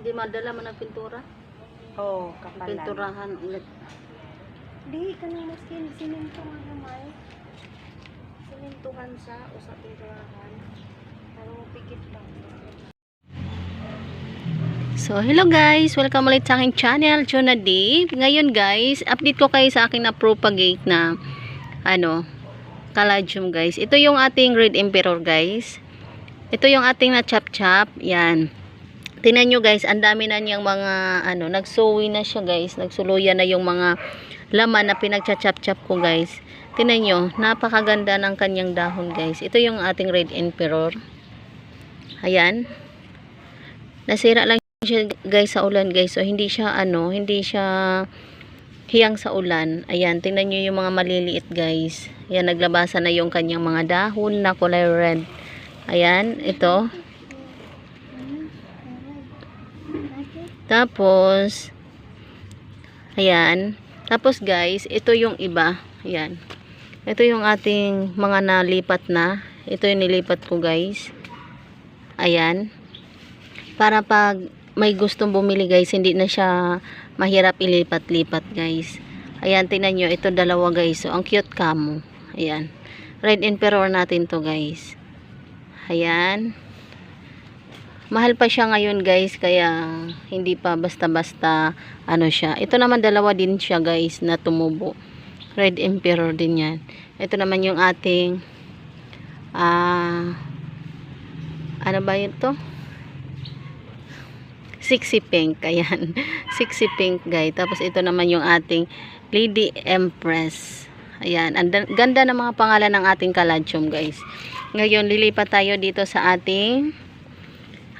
Di madala man ang pintura. Oo, oh, kapalan. Pinturahan ulit. Di, ka na mas kin, siminto nga gamay. Simintuhan sa o sa pinturahan. Pero pikit lang. So, hello guys! Welcome ulit sa aking channel, Jonah Dave. Ngayon guys, update ko kayo sa akin na propagate na ano, caladium guys. Ito yung ating red emperor guys. Ito yung ating na chop-chop. Yan. Tingnan nyo guys, ang dami na niyang mga ano, nagsuwi na siya guys. Nagsuluyan na yung mga laman na pinagcha-chop-chop ko guys. Tingnan nyo, napakaganda ng kanyang dahon guys. Ito yung ating red emperor. Ayan. Nasira lang siya guys sa ulan guys. So hindi siya ano, hindi siya hiyang sa ulan. Ayan, tingnan niyo yung mga maliliit guys. Ayan, naglabasan na yung kanyang mga dahon na kulay red. Ayan, ito. Tapos, ayan. Tapos guys, ito yung iba. Ayan. Ito yung ating mga nalipat na. Ito yung nilipat ko guys. Ayan. Para pag may gustong bumili guys, hindi na siya mahirap ilipat-lipat guys. Ayan, tingnan nyo. Ito dalawa guys. So, ang cute kamo. Ayan. Red Emperor natin to guys. Ayan. Mahal pa siya ngayon guys. Kaya hindi pa basta-basta ano siya. Ito naman dalawa din siya guys na tumubo. Red Emperor din yan. Ito naman yung ating ah ano ba ito? Sixy pink. Ayan. Sixy pink guys. Tapos ito naman yung ating Lady Empress. Ayan. Ang da- ganda ng mga pangalan ng ating caladium guys. Ngayon, lilipat tayo dito sa ating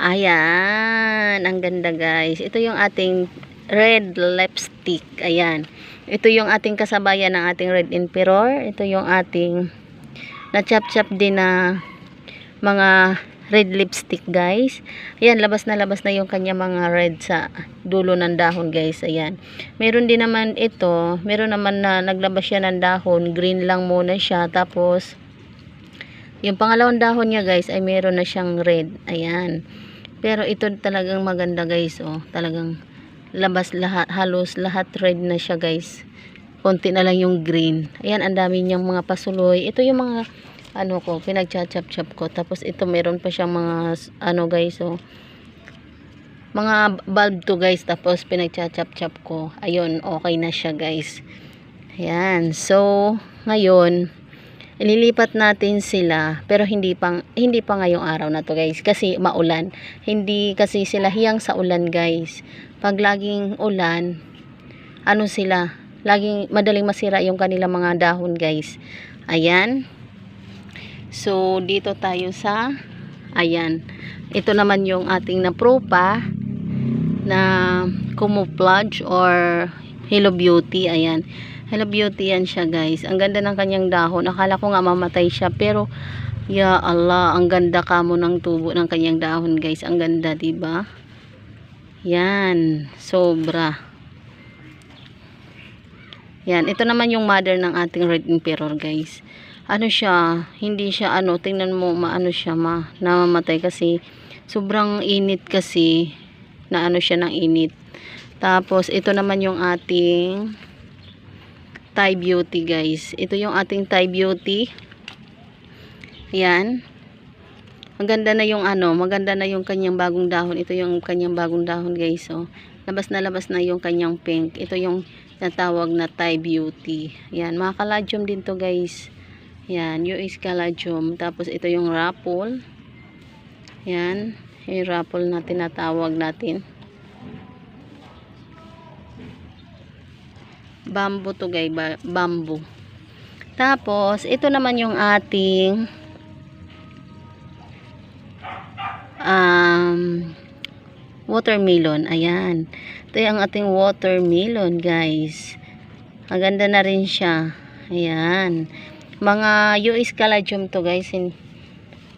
Ayan. Ang ganda guys. Ito yung ating red lipstick. Ayan. Ito yung ating kasabayan ng ating red emperor. Ito yung ating na chop chop din na mga red lipstick guys. Ayan, labas na labas na yung kanya mga red sa dulo ng dahon guys. Ayan. Meron din naman ito. Meron naman na naglabas siya ng dahon. Green lang muna siya. Tapos, yung pangalawang dahon niya guys ay meron na siyang red. Ayan. Pero ito talagang maganda guys. Oh. Talagang labas lahat. Halos lahat red na siya guys. Konti na lang yung green. Ayan, ang dami niyang mga pasuloy. Ito yung mga ano ko, pinagcha-chop-chop ko. Tapos ito meron pa siyang mga ano guys, oh. Mga bulb to guys, tapos pinagcha-chop-chop ko. Ayun, okay na siya guys. Ayan. So, ngayon, ililipat natin sila pero hindi pang hindi pa ngayong araw na to guys kasi maulan. Hindi kasi sila hiyang sa ulan guys. Pag laging ulan ano sila? Laging madaling masira yung kanilang mga dahon guys. Ayan. So, dito tayo sa, ayan, ito naman yung ating na propa na camouflage or Hello Beauty, ayan. Hello Beauty yan siya guys. Ang ganda ng kanyang dahon. Akala ko nga mamatay siya, pero, ya Allah, ang ganda kamo ng tubo ng kanyang dahon guys. Ang ganda, 'di ba? Yan, sobra. Yan, ito naman yung mother ng ating red emperor guys ano siya, hindi siya ano, tingnan mo maano siya ma, namamatay kasi sobrang init kasi na ano siya ng init. Tapos ito naman yung ating Thai Beauty guys. Ito yung ating Thai Beauty. Yan. Maganda na yung ano, maganda na yung kanyang bagong dahon. Ito yung kanyang bagong dahon guys. So, labas na labas na yung kanyang pink. Ito yung natawag na Thai Beauty. Yan, mga caladium din to guys. Yan, US Caladium. Tapos ito yung Rapple. Yan, yung Rapple na tinatawag natin. Bamboo to guys, ba bamboo. Tapos, ito naman yung ating um, watermelon. Ayan. Ito yung ating watermelon guys. Maganda na rin siya. Ayan mga US caladium to guys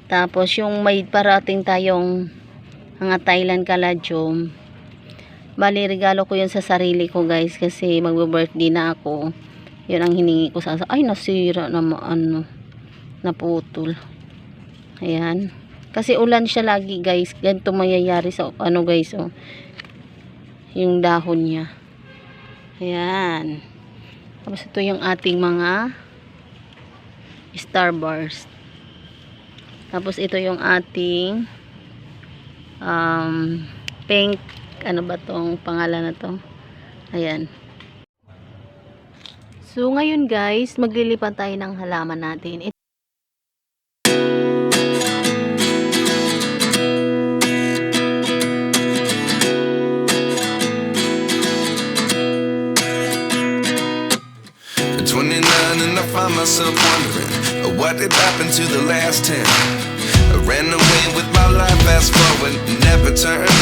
tapos yung may parating tayong mga Thailand caladium bali regalo ko yun sa sarili ko guys kasi magbe-birthday na ako yun ang hiningi ko sa ay nasira na ano naputol ayan Kasi ulan siya lagi guys. Ganito mayayari sa ano guys oh. Yung dahon niya. Ayan. Tapos ito yung ating mga starburst. Tapos ito yung ating um, pink ano ba tong pangalan na to? Ayan. So ngayon guys, maglilipat tayo ng halaman natin. At 29 and I myself wondering uh, what did happen to the last 10. I ran away with my life, fast forward, never turn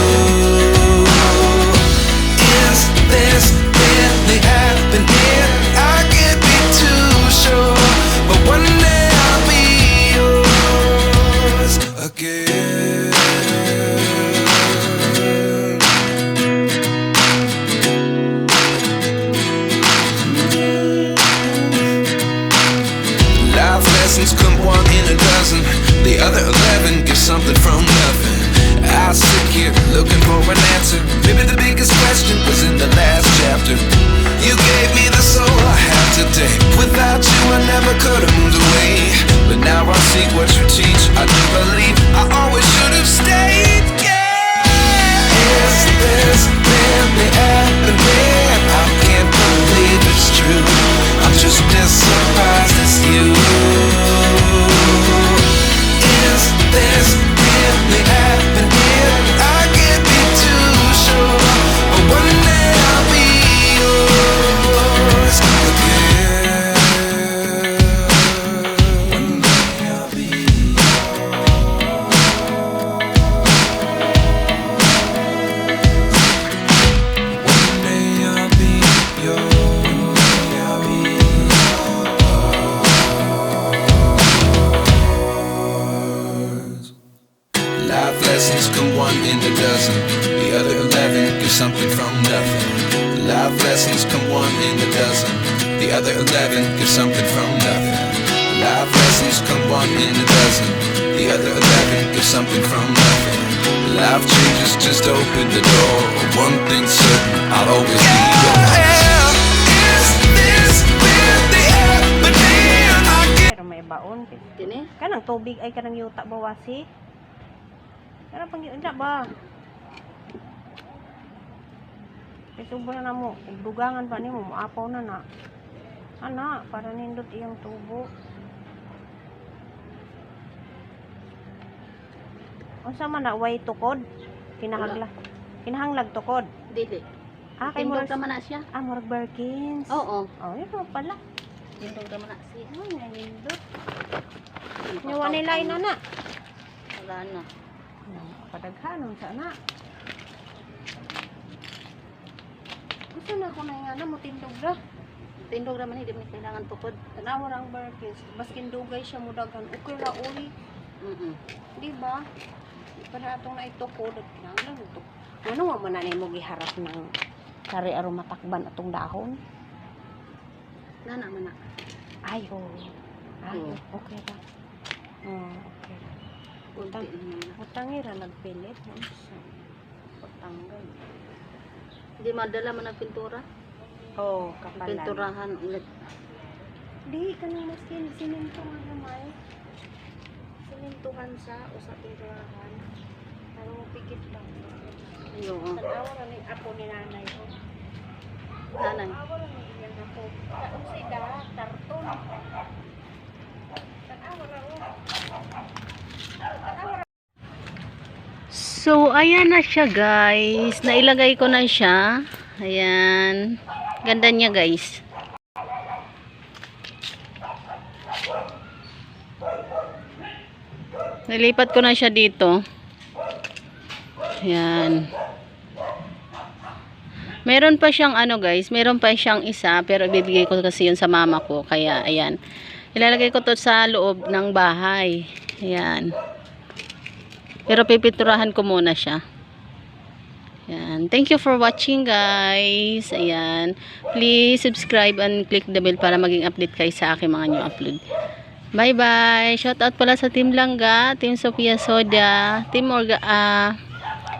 Something from nothing. I sit here looking for an answer. Maybe the biggest question was in the last chapter. You gave me the soul I have today. Without you, I never could have moved away. The other eleven give something from nothing. Life lessons come one in a dozen. The other eleven give something from nothing. Life changes just open the door. One thing's certain, I'll always be yours. Baon. Kini? Kanang tubig ay kanang yuta bawasi. Kanang pang yuta ba? Isubo na na mo. Ug dugangan pa nimo moapaw na na. Ana, para nindot iyang tubo. Unsa man na way tukod? Kinahangla. Kinahanglag tukod. Dili. Ah, kay murag naman na siya. Ah, murag Birkins. Oo. Oh, yun mo pala. Tindog naman na siya. Na nindot? Niwa nila ina na. Wala na. Padaghanon sa na. Gusto na ko na nga na mo tindog ra. Tindog naman hindi mo kailangan tukod. Tanawa ra ang Birkins. Baskin dugay siya mo daghan. Okay ra uli. Mm Di ba? Para atong na ito ko. Kinahanglan ito. Ano nga man mo giharap ng kari aron matakban atong dahon? Na naman na. Ay, oh. Ay, Oo. okay ra. Oh, okay ra. Kunti naman na. Utangi ra nagpilit. Siya? Patanggal. Hindi madala man ang pintura. Oh, kapalan. Pinturahan ulit. Di ka nang maskin siminto nga gamay. Simintuhan sa o sa tirahan. Ano mo pigit lang. Oo. Tanawa ra ning apo ni nanay ko. Nanay. Tanawa ra ning iyang apo. Kaon si da karton. Tanawa o. So, ayan na siya guys. Nailagay ko na siya. Ayan. Ganda niya guys. Nilipat ko na siya dito. Ayan. Meron pa siyang ano guys, meron pa siyang isa pero ibibigay ko kasi yun sa mama ko. Kaya ayan. Ilalagay ko to sa loob ng bahay. Ayan. Pero pipinturahan ko muna siya. Ayan. Thank you for watching guys. Ayan. Please subscribe and click the bell para maging update kayo sa aking mga new upload. Bye bye. Shout out pala sa Team Langga, Team Sophia Soda, Team Orga ah,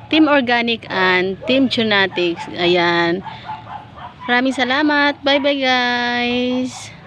Team Organic and Team Tunatics. Ayan. Maraming salamat. Bye bye guys.